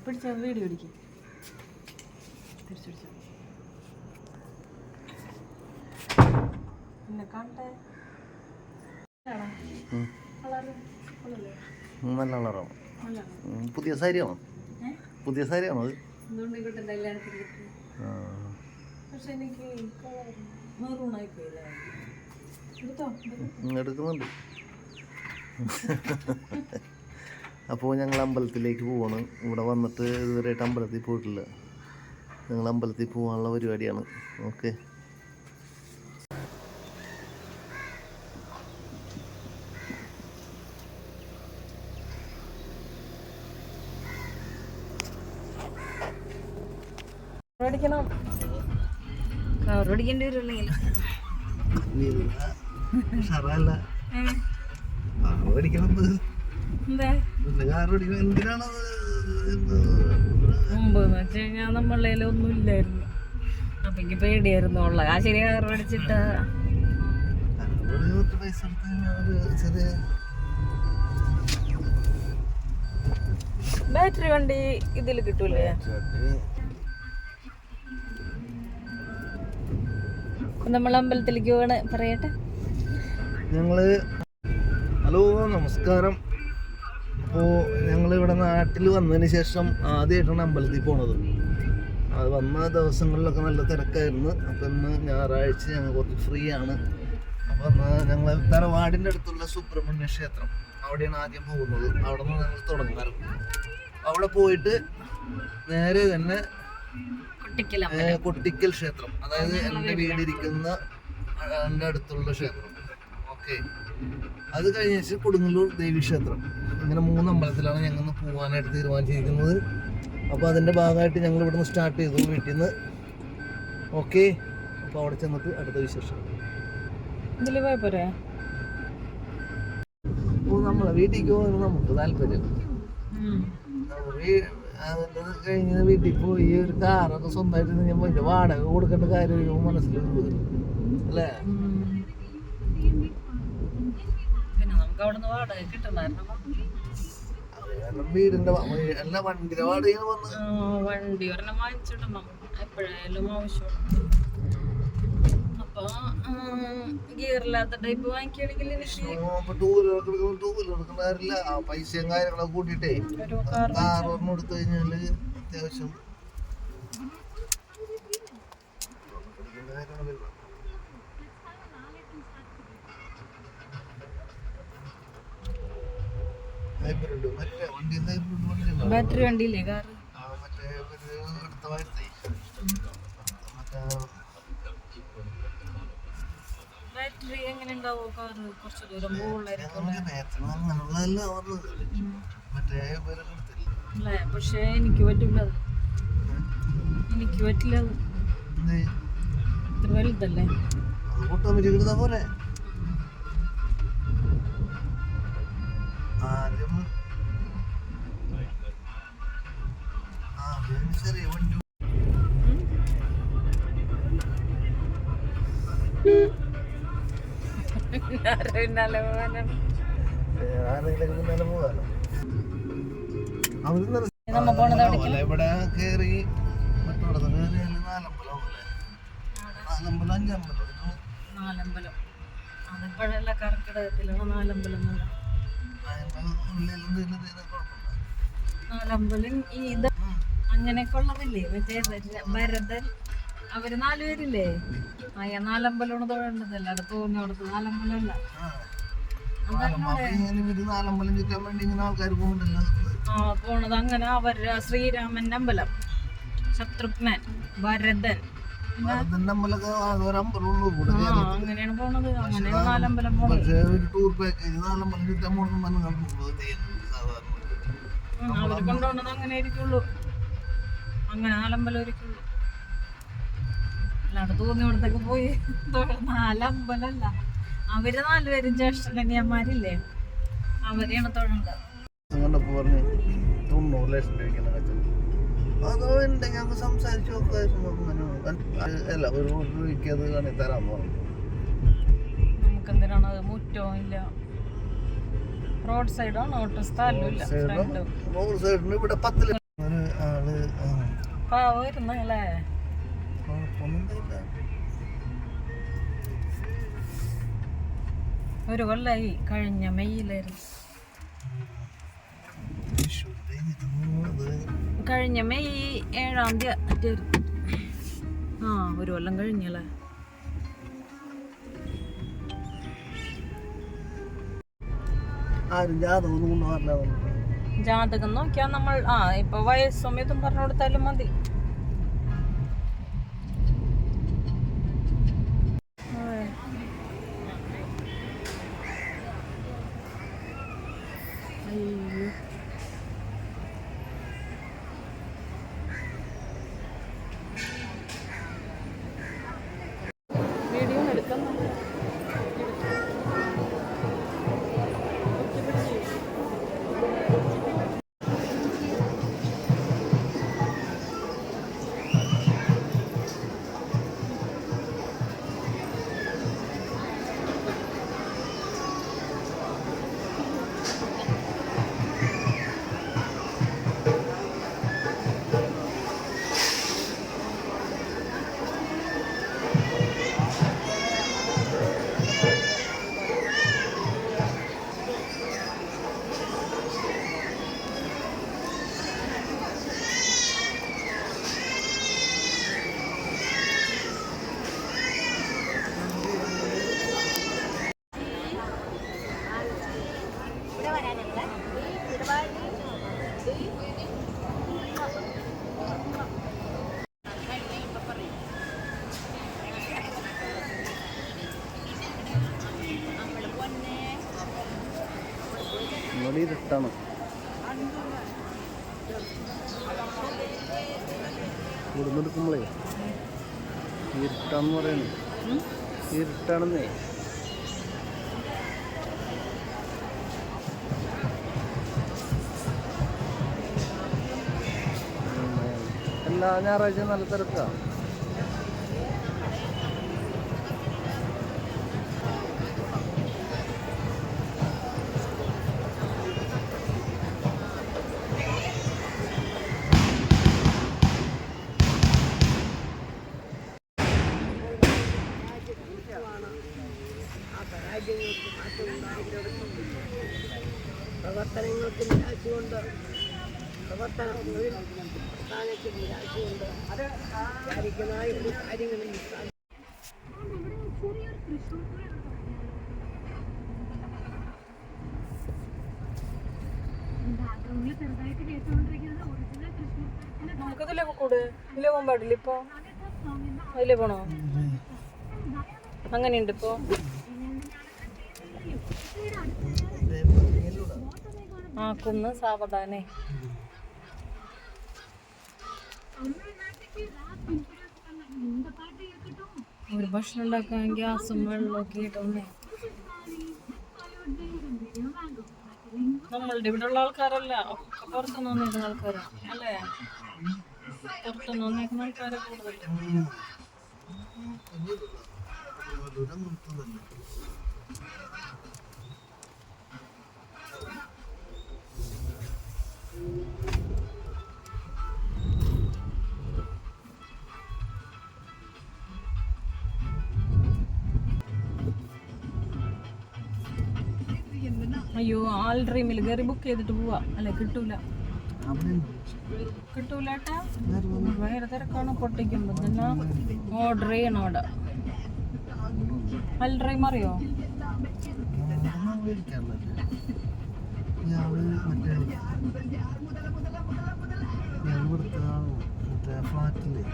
പിടിച്ച വീഡിയോ പിടിക്കും തിരിച്ചു പിന്നെ കാണട്ടെ കാണാം. ഉം. കളറ് കൊള്ളല്ലേ? ഉം, നല്ല കളറാണ്. പുതിയ സാരിയാണോ പുതിയ സാരിയാണോ അത്. പക്ഷെ എനിക്ക് മെറൂണായി പോയില്ലേ. എടുക്കുന്നുണ്ട് അപ്പോൾ ഞങ്ങൾ അമ്പലത്തിലേക്ക് പോവാണ്. ഇവിടെ വന്നിട്ട് ഇതുവരെയായിട്ട് അമ്പലത്തിൽ പോയിട്ടില്ല. ഞങ്ങൾ അമ്പലത്തിൽ പോകാനുള്ള പരിപാടിയാണ്. ഓക്കെ. മേടിക്കണം കവർ മേടിക്കേണ്ടി വരുമല്ലെങ്കിൽ ഷറല്ല മുമ്പ് എന്ന് വെച്ച് കഴിഞ്ഞാൽ നമ്മളെ ഒന്നും ഇല്ലായിരുന്നു. അപ്പൊ എനിക്ക് പേടിയായിരുന്നു ഉള്ള ആ ശരി കവർ മേടിച്ചിട്ട്. പത്ത് പൈസ എടുത്ത് ഒരു ചെറിയ ബാറ്ററി വണ്ടി ഇതിൽ കിട്ടൂലേ? നമ്മൾ അമ്പലത്തിലേക്ക് പോകണ പറയട്ടെ. ഞങ്ങൾ ഹലോ നമസ്കാരം. അപ്പോൾ ഞങ്ങൾ ഇവിടെ നാട്ടിൽ വന്നതിന് ശേഷം ആദ്യമായിട്ടാണ് അമ്പലത്തിൽ പോണത്. അത് വന്ന ദിവസങ്ങളിലൊക്കെ നല്ല തിരക്കായിരുന്നു. അപ്പം ഇന്ന് ഞായറാഴ്ച ഞങ്ങൾ കുറച്ച് ഫ്രീ ആണ്. അപ്പം ഞങ്ങൾ തറവാടിന്റെ അടുത്തുള്ള സുബ്രഹ്മണ്യ ക്ഷേത്രം. അവിടെയാണ് ആദ്യം പോകുന്നത്. അവിടെ നിന്ന് ഞങ്ങൾ തുടങ്ങാറ്. അവിടെ പോയിട്ട് നേരെ തന്നെ കൊട്ടിക്കൽ ക്ഷേത്രം. അതായത് എന്റെ വീടിരിക്കുന്ന എന്റെ അടുത്തുള്ള ക്ഷേത്രം. ഓക്കെ. അത് കഴിഞ്ഞ് കൊടുങ്ങല്ലൂർ ദേവീക്ഷേത്രം അങ്ങനെ ഇങ്ങനെ മൂന്ന് അമ്പലത്തിലാണ് ഞങ്ങൾ പോകാനായിട്ട് തീരുമാനിച്ചിരിക്കുന്നത്. അപ്പോൾ അതിന്റെ ഭാഗമായിട്ട് ഞങ്ങൾ ഇവിടുന്ന് സ്റ്റാർട്ട് ചെയ്തു വീട്ടിൽ നിന്ന് ഓക്കെ അപ്പോൾ അവിടെ ചെന്നിട്ട് അടുത്ത വിശേഷം. പോരെ? ഓ നമ്മളെ വീട്ടിലേക്ക് പോകാൻ നമുക്ക് താല്പര്യം. കഴിഞ്ഞ വീട്ടിൽ പോയി ഒരു കാറൊക്കെ സ്വന്തമായിട്ട് ഞാൻ വാടക കൊടുക്കേണ്ട കാര്യം മനസ്സിലുണ്ട് അല്ലേ പിന്നെ നമുക്ക് വാടക കിട്ടണമായിരുന്നു വീടിന്റെ എല്ലാ വണ്ടിയുടെ വണ്ടി ഒരെണ്ണം വാങ്ങിച്ചിടണം എപ്പോഴായാലും ആവശ്യം അപ്പൊ ഗിയറില്ലാത്ത ടൈപ്പ് വാങ്ങിക്കുകയാണെങ്കിൽ എനിക്ക് പൈസയും കാര്യങ്ങളൊക്കെ കൂട്ടിട്ടേ കാർ ഒരെണ്ണം എടുത്തു കഴിഞ്ഞാൽ അത്യാവശ്യം. എടുക്കേണ്ട ഹൈബ്രിഡ് മറ്റേ വണ്ടി ഹൈബ്രിഡ് വണ്ടി? ബാറ്ററി വണ്ടിയില്ലേ കാർ മറ്റേ അടുത്ത വാരത്തെ മറ്റേ ബാറ്ററി എങ്ങനെ ഉണ്ടാവോ? കാർ കുറച്ച് ദൂരം പോകുള്ളായിരിക്കും മറ്റേ പേര് പക്ഷേ എനിക്ക് പറ്റില്ല എനിക്ക് പറ്റില്ല ഇത്ര വലുതല്ലേ? പോലെ മറ്റോടത്ത് കയറി നാലമ്പലം പോലെ നാലമ്പലം അങ്ങനെയൊക്കെ ഉള്ളതില്ലേ? മറ്റേ ഭര- ഭരതൻ അവർ നാലുപേരില്ലേ അയ്യ നാലമ്പലമാണ് തൊഴേണ്ടതല്ല അവിടെ തോന്നിയോടത്ത് നാലമ്പലമല്ല. നാലമ്പലം ചുറ്റാൻ വേണ്ടി ഇങ്ങനെ ആൾക്കാർ പോകുന്നുണ്ടല്ലോ. ആ പോണത് അങ്ങനെ അവരുടെ ശ്രീരാമന്റെ അമ്പലം. ശത്രുഘ്നൻ ഭരതൻ അങ്ങനെയാണ് പോണത്. അങ്ങനെ നാലമ്പലം പോണത്. അവർ കൊണ്ടുപോണത് അങ്ങനെ ആയിരിക്കുള്ളൂ അങ്ങനെ നാലമ്പലം അല്ലാണ്ട് തോന്നിയോടത്തൊക്കെ പോയി നാലമ്പലല്ല അവർ നാലുപേരും ജ്യേഷ്ഠനിയന്മാരില്ലേ അവരെയാണ് തൊഴേണ്ടത് തൊണ്ണൂറ് ലക്ഷം രൂപയ്ക്കുന്ന കച്ചവടം. അതോ ഉണ്ടെങ്കിൽ നമുക്ക് സംസാരിച്ച് നോക്കാം അല്ല ഒരു കോടി രൂപയ്ക്ക് അത് വേണേ തരാൻ പറഞ്ഞു. നമുക്ക് എന്തിനാണ് മുറ്റവും ഇല്ല? റോഡ് സൈഡാണ്? ഓട്ടോ ഫ്രണ്ടും. റോഡ് സൈഡിന് ഇവിടെ പത്ത് ലക്ഷം. ഒരു അല്ലേ കുഴപ്പമൊന്നും ഉണ്ടായില്ല ഒരു കൊല്ലായി കഴിഞ്ഞ മെയ്യിലായിരുന്നു. കഴിഞ്ഞ മെയ് ഏഴാം തീയതി. ആ ഒരു കൊല്ലം കഴിഞ്ഞല്ലേ? ജാതകം നോക്കിയാൽ നമ്മൾ ആ ഇപ്പൊ വയസ്സും ഇതും പറഞ്ഞു കൊടുത്താലും മതി. ഇരുട്ടാണ് ഇവിടുന്ന് എടുക്കുമ്പോളേ ഇരുട്ടാന്ന് പറയുന്നത്? ഇരുട്ടാണെന്നേ. എല്ലാ ഞായറാഴ്ച നല്ല തിരക്കാണ് പ്രവർത്തനങ്ങൾക്ക് നിരാശയുണ്ട് പ്രവർത്തനങ്ങളിൽ പ്രസ്ഥാനത്തിൽ നിരാശയുണ്ട് ഒരു കാര്യങ്ങളിൽ കൂടെ ഇതിലെ പോകാൻ പാടില്ല ഇപ്പൊ? അതിലേ പോണോ? അങ്ങനെയുണ്ട് ഇപ്പൊ? ആ കുന്ന് സാവധാനെ. ഒരു ഭക്ഷണം ഉണ്ടാക്കാൻ ഗ്യാസും വെള്ളമൊക്കെ ഇട്ടൊന്നേ നമ്മളുടെ ഇവിടെ ഉള്ള ആൾക്കാരല്ല ഒക്കെ പുറത്തുനിന്ന് വന്നേക്കുന്ന ആൾക്കാരാ അല്ലേ? പുറത്തുനിന്ന് വന്നേക്കുന്ന ആൾക്കാരെ കൂടുതൽ അയ്യോ ആൾ ഡ്രീമിൽ കയറി ബുക്ക് ചെയ്തിട്ട് പോവാ. അല്ലെ കിട്ടൂല. കിട്ടൂലേട്ടാ പൊട്ടിക്കുമ്പോ ഓർഡർ ചെയ്യണം അവിടെ. ഡ്രീം അറിയോ ഞാൻ മറ്റേ ഞാൻ കൊടുത്ത മറ്റേ ഫ്ലാറ്റില്ലേ